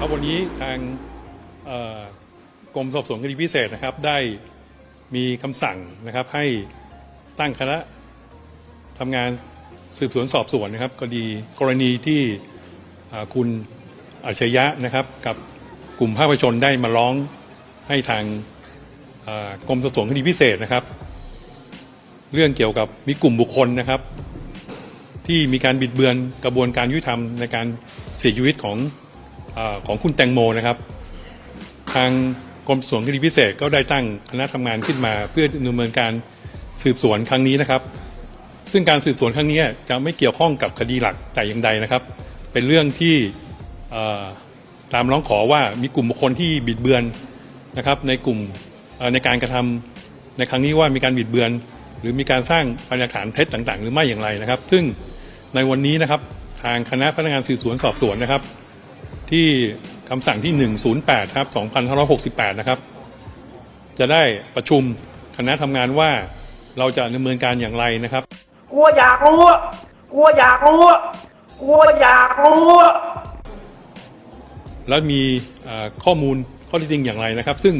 ครับวันนี้ทางกรมสอบสวนคดีพิเศษนะครับ ได้มีคำสั่งนะครับให้ตั้งคณะทำงานสืบสวนสอบสวนนะครับคดีกรณีที่คุณอัจฉริยะนะครับ กับกลุ่มภาคประชนได้มาร้องให้ทางกรมสอบสวนคดีพิเศษนะครับ เรื่องเกี่ยวกับมีกลุ่มบุคคลนะครับ ที่มีการบิดเบือนกระบวนการยุติธรรมในการเสียชีวิตของ อของคุณแตงโมนะครับ ทางกรมสวนคดีพิเศษก็ได้ตั้งคณะทำงานขึ้นมา เพื่อดำเนินการสืบสวนครั้งนี้นะครับ ซึ่งการสืบสวนครั้งนี้จะไม่เกี่ยวข้องกับคดีหลักแต่อย่างใดนะครับ เป็นเรื่องที่ตามร้องขอว่ามีกลุ่มบุคคลที่บิดเบือนนะครับในกลุ่มในการกระทำในครั้งนี้ว่ามีการบิดเบือน หรือมีการสร้างพยานฐานเท็จต่าง ๆ หรือไม่อย่างไรนะครับ ซึ่งในวันนี้นะครับทางคณะพนักงานสืบสวนสอบสวนนะครับ ที่คำสั่งที่ 108ครับ2568 นะครับ จะได้ประชุมคณะทำงานว่าเราจะดำเนินการอย่างไรนะครับกลัวอยากรู้อะกลัวอยากรู้อะกลัวอยากรู้อะและมีเอ่อข้อมูลข้อเท็จจริงอย่างไรนะครับ ซึ่ง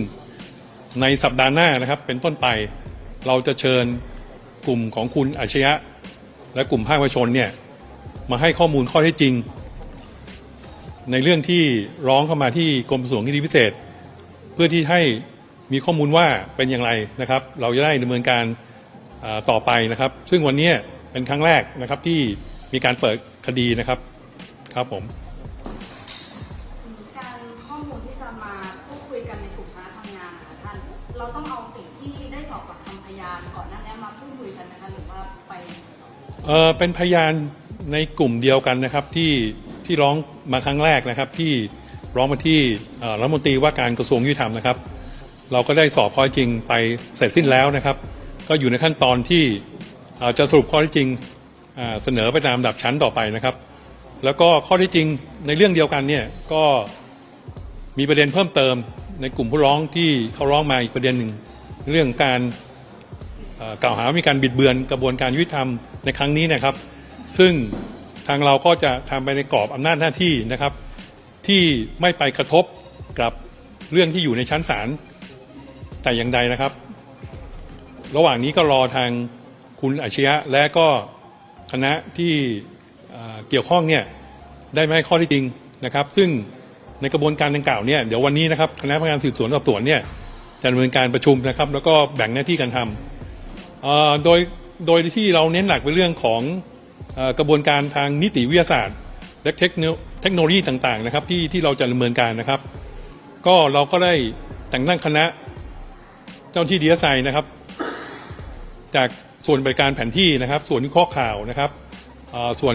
ในสัปดาห์หน้านะครับเป็นต้นไปเราจะเชิญกลุ่มของคุณอาชญะและกลุ่มภาคประชาชนเนี่ยมาให้ข้อมูลข้อเท็จจริง ในเรื่องที่ร้องเข้ามาที่กรมสวนคดีพิเศษ เพื่อที่ให้มีข้อมูลว่าเป็นอย่างไรนะครับ เราจะได้ดำเนินการเอ่อต่อไปนะครับ ซึ่งวันนี้เป็นครั้งแรกนะครับที่มีการเปิดคดีนะครับครับผมการข้อมูลที่จะมาพูดคุยกันในกลุ่มคณะทำงานนะคะท่านเราต้องเอาสิ่งที่ได้สอบปากคำพยานก่อนหน้านี้มาพูดคุยกันนะคะหรือว่าไปเอ่อเป็นพยานในกลุ่มเดียวกันนะครับที่ ที่ร้องมาครั้งแรกนะครับ ที่ร้องมาที่รัฐมนตรีว่าการกระทรวงยุติธรรมนะครับ เราก็ได้สอบข้อจริงไปเสร็จสิ้นแล้วนะครับ ก็อยู่ในขั้นตอนที่จะสรุปข้อท็จจริงเสนอไปตามลำดับชั้นต่อไปนะครับ แล้วก็ข้อท็จจริงในเรื่องเดียวกันเนี่ยก็มีประเด็นเพิ่มเติมในกลุ่มผู้ร้องที่เขาร้องมาอีกประเด็นหนึ่งเรื่องการกล่าวหาว่ามีการบิดเบือนกระบวนการยุติธรรมในครั้งนี้นะครับ ซึ่ง ทางเราก็จะทำไปในกรอบอำนาจหน้าที่นะครับ ที่ไม่ไปกระทบกับเรื่องที่อยู่ในชั้นศาลแต่อย่างใดนะครับ ระหว่างนี้ก็รอทางคุณอาชญะและก็คณะที่เกี่ยวข้องเนี่ยได้มาให้ข้อที่จริงนะครับ ซึ่งในกระบวนการดังกล่าวเนี่ยเดี๋ยววันนี้นะครับคณะพนักงานสืบสวนสอบสวนเนี่ยจะดำเนินการประชุมนะครับ แล้วก็แบ่งหน้าที่กันทำโดยโดยที่เราเน้นหนักไปเรื่องของ กระบวนการทางนิติวิทยาศาสตร์ และเทคโนทคโนโลยีต่างๆนะครับที่ที่เราจะดำเนินการนะครับ ก็เราก็ได้แต่งตั้งคณะเจ้าที่ดีเอสไอนะครับ จากส่วนบริการแผนที่นะครับ ส่วนวิเคราะห์ข่าวนะครับส่วน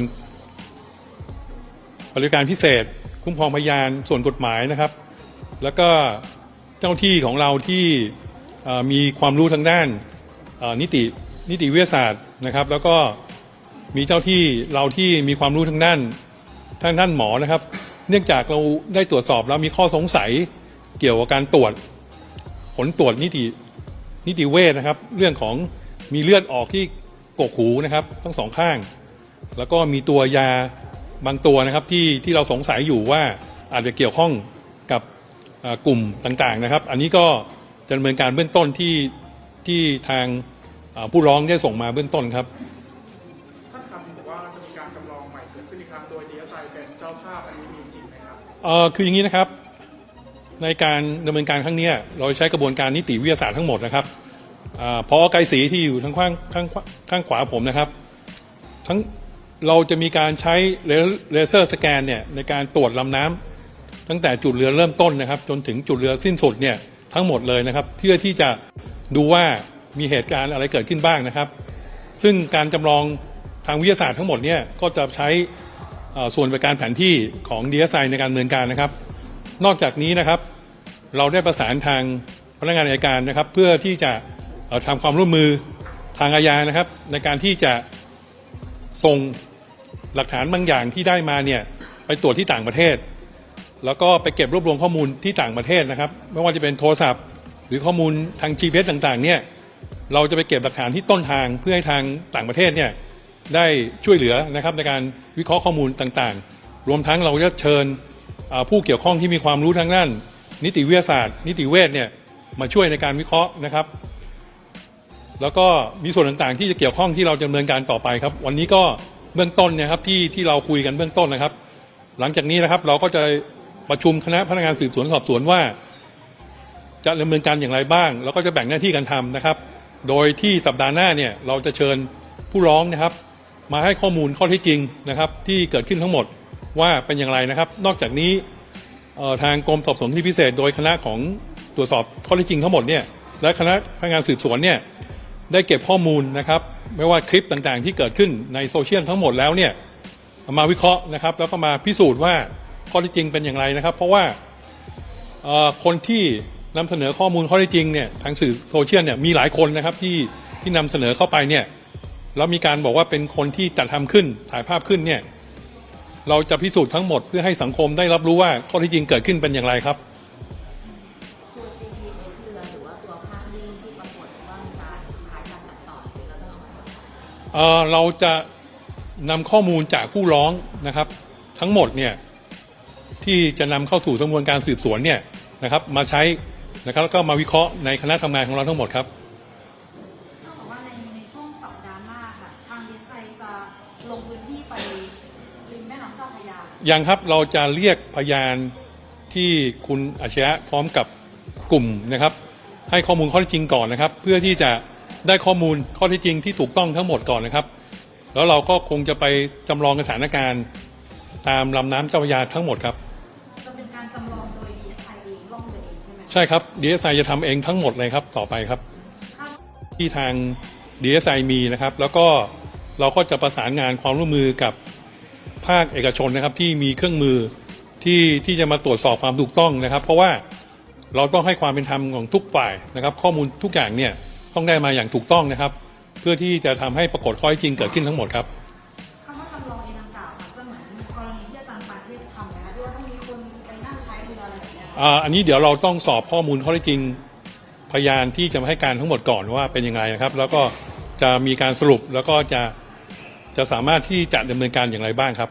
บริการพิเศษ คุ้มครองพยานส่วนกฎหมายนะครับ แล้วก็เจ้าที่ของเราที่มีความรู้ทางด้านนิตินิติวิทยาศาสตร์นะครับ แล้วก็ มีเจ้าที่เราที่มีความรู้ทางด้านทางด้านหมอนะครับ เนื่องจากเราได้ตรวจสอบแล้วมีข้อสงสัยเกี่ยวกับการตรวจ ผลตรวจนิตินิติเวชนะครับ เรื่องของมีเลือดออกที่กกหูนะครับทั้งสองข้าง แล้วก็มีตัวยาบางตัวนะครับที่ที่เราสงสัยอยู่ว่าอาจจะเกี่ยวข้องกับกลุ่มต่างๆนะครับ อันนี้ก็จะดำเนินการเบื้องต้นที่ที่ทางผู้ร้องได้ส่งมาเบื้องต้นครับ เออเป็นเจ้าภาพอันนี้มีจริงไหมครับเอ่อคืออย่างนี้นะครับ ในการดำเนินการครั้งเนี้ยเราใช้กระบวนการนิติวิทยาศาสตร์ทั้งหมดนะครับอาพอไกรศรีที่อยู่ทางข้างข้างข้างขวาผมนะครับ ทั้งเราจะมีการใช้เลเซอร์สแกนเนี่ยในการตรวจลำน้ำตั้งแต่จุดเรือเริ่มต้นนะครับ จนถึงจุดเรือสิ้นสุดเนี่ยทั้งหมดเลยนะครับเพื่อที่จะดูว่ามีเหตุการณ์อะไรเกิดขึ้นบ้างนะครับ ซึ่งการจำลองทางวิทยาศาสตร์ทั้งหมดเนี่ยก็จะใช้ ส่วนบริการแผนที่ของ DSI ในการดำเนินการนะครับ นอกจากนี้นะครับ เราได้ประสานทางพนักงานอัยการนะครับ เพื่อที่จะเอ่อทำความร่วมมือทางอาญานะครับ ในการที่จะส่งหลักฐานบางอย่างที่ได้มาเนี่ยไปตรวจที่ต่างประเทศ แล้วก็ไปเก็บรวบรวมข้อมูลที่ต่างประเทศนะครับ ไม่ว่าจะเป็นโทรศัพท์ หรือข้อมูลทาง GPS ต่างๆเนี่ยเราจะไปเก็บหลักฐานที่ต้นทางเพื่อให้ทางต่างประเทศเนี่ย ได้ช่วยเหลือนะครับในการวิเคราะห์ข้อมูลต่างๆ รวมทั้งเราจะเชิญผู้เกี่ยวข้องที่มีความรู้ทางด้าน นิติวิทยาศาสตร์ นิติเวชเนี่ยมาช่วยในการวิเคราะห์นะครับ แล้วก็มีส่วนต่างๆ ที่จะเกี่ยวข้องที่เราจะดำเนินการต่อไปครับ วันนี้ก็เบื้องต้นเนี่ยครับที่ที่เราคุยกันเบื้องต้นนะครับ หลังจากนี้นะครับเราก็จะประชุมคณะพนักงานสืบสวนสอบสวนว่า จะดำเนินการอย่างไรบ้าง แล้วก็จะแบ่งหน้าที่กันทำนะครับ โดยที่สัปดาห์หน้าเนี่ยเราจะเชิญผู้ร้องนะครับ มาให้ข้อมูลข้อเที่จริงนะครับ ที่เกิดขึ้นทั้งหมดว่าเป็นอย่างไรนะครับ นอกจากนี้ทางกรมสอบสวนที่พิเศษ โดยคณะของตรวจสอบข้อเที่จริงทั้งหมดเนี่ยและคณะพนักงานสืบสวนเนี่ยได้เก็บข้อมูลนะครับ ไม่ว่าคลิปต่างๆ ที่เกิดขึ้นในโซเชียลทั้งหมดแล้วเนี่ยมาวิเคราะห์นะครับ แล้วก็มาพิสูจน์ว่าข้อเที่จริงเป็นอย่างไรนะครับ เพราะว่าคนที่นำเสนอข้อมูลข้อเท็จจริงเนี่ยทางสื่อโซเชียลเนี่ยมีหลายคนนะครับที่ที่นำเสนอเข้าไปเนี่ย แล้วมีการบอกว่าเป็นคนที่จัดทำขึ้นถ่ายภาพขึ้นเนี่ยเราจะพิสูจน์ทั้งหมดเพื่อให้สังคมได้รับรู้ว่าข้อเท็จจริงเกิดขึ้นเป็นอย่างไรครับตัว GPS เรือหรือว่าตัวภาพนิ่งที่ปรากฏว่ามีการคล้ายการตัดต่อหรือเราต้องเอามาเอ่อเราจะนำข้อมูลจากผู้ร้องนะครับ ทั้งหมดเนี่ยที่จะนำเข้าสู่สำนวนการสืบสวนเนี่ยนะครับ มาใช้นะครับแล้วก็มาวิเคราะห์ในคณะทำงานของเราทั้งหมดครับ เท่ากับว่าในในช่วงสัปดาห์หน้าค่ะ ทางดีไซน์จะลงพื้นที่ไปริมแม่น้ำเจ้าพระ ยายังครับเราจะเรียกพยานที่คุณอาชญะพร้อมกับกลุ่มนะครับ ให้ข้อมูลข้อเท็จจริงก่อนนะครับ เพื่อที่จะได้ข้อมูลข้อเท็จจริงที่ถูกต้องทั้งหมดก่อนนะครับ แล้วเราก็คงจะไปจำลองสถานการณ์ตามลำน้ำเจ้าพระยาทั้งหมดครับ จะเป็นการจำลองโดย DSI เองล่องเรือเองใช่ไหมคะใช่ครับ DSI จะทำเองทั้งหมดเลยครับต่อไปครับถ้าที่ทาง DSI มีนะครับ แล้วก็เราก็จะประสานงานความร่วมมือกับ ภาคเอกชนนะครับที่มีเครื่องมือที่ที่จะมาตรวจสอบความถูกต้องนะครับ เพราะว่าเราต้องให้ความเป็นธรรมของทุกฝ่ายนะครับ ข้อมูลทุกอย่างเนี่ยต้องได้มาอย่างถูกต้องนะครับ เพื่อที่จะทำให้ปรากฏข้อเท็จจริงเกิดขึ้นทั้งหมดครับ คำว่าจำลองเองดังกล่าวค่ะจะเหมือนกรณีที่อาจารย์ปานเทพทำไหมคะที่ว่าต้องมีคนไปนั่งท้ายเรืออะไรแบบเนี้ยอ่าอันนี้เดี๋ยวเราต้องสอบข้อมูลข้อเท็จจริง พยานที่จะมาให้การทั้งหมดก่อนว่าเป็นยังไงนะครับ แล้วก็จะมีการสรุปแล้วก็จะ จะสามารถที่จะดำเนินการอย่างไรบ้างครับ